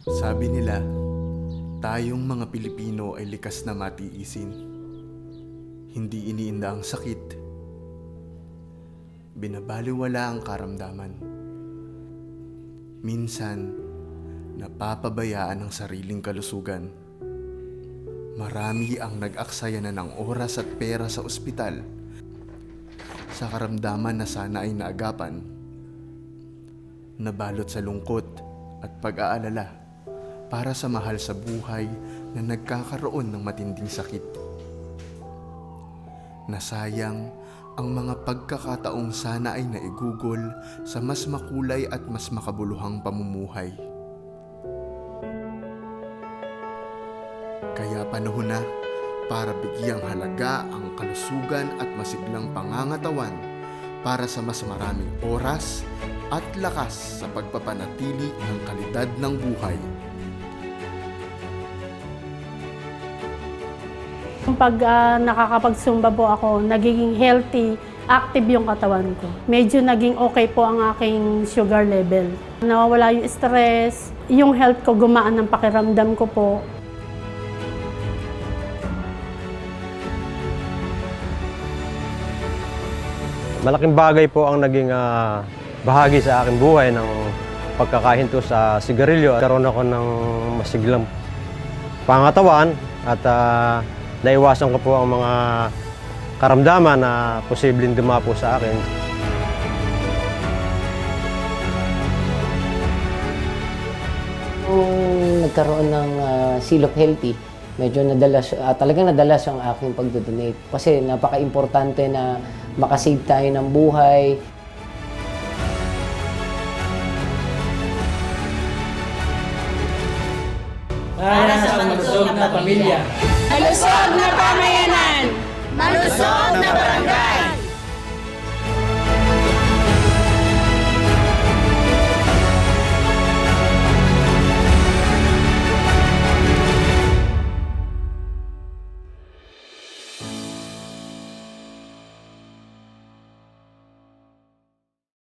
Sabi nila, tayong mga Pilipino ay likas na matiisin. Hindi iniinda ang sakit. Binabaliwala ang karamdaman. Minsan, napapabayaan ang sariling kalusugan. Marami ang nag-aksaya na ng oras at pera sa ospital sa karamdaman na sana ay naagapan. Nabalot sa lungkot at pag-aalala para sa mahal sa buhay na nagkakaroon ng matinding sakit. Nasayang ang mga pagkakataong sana ay naigugol sa mas makulay at mas makabuluhang pamumuhay. Kaya panahon na para bigyang halaga ang kalusugan at masiglang pangangatawan para sa mas maraming oras at lakas sa pagpapanatili ng kalidad ng buhay. Pag ah, nakakapag-zumba po ako, nagiging healthy, active yung katawan ko. Medyo naging okay po ang aking sugar level. Nawawala yung stress, yung health ko gumaan ng pakiramdam ko po. Malaking bagay po ang naging ah, bahagi sa aking buhay ng pagkakahinto sa sigarilyo. Karoon ako ng masiglang pangatawan at ah, naiwasan ko po ang mga karamdaman na posibleng dumapo sa akin. Nung nagkaroon ng ah, Seal of Healthy, medyo nadalas, ah, talagang nadalas ang aking pagdodonate. Kasi napaka-importante na makasave tayo ng buhay. Para sa malusog na pamilya. Malusog na pamayanan! Malusog na barangay!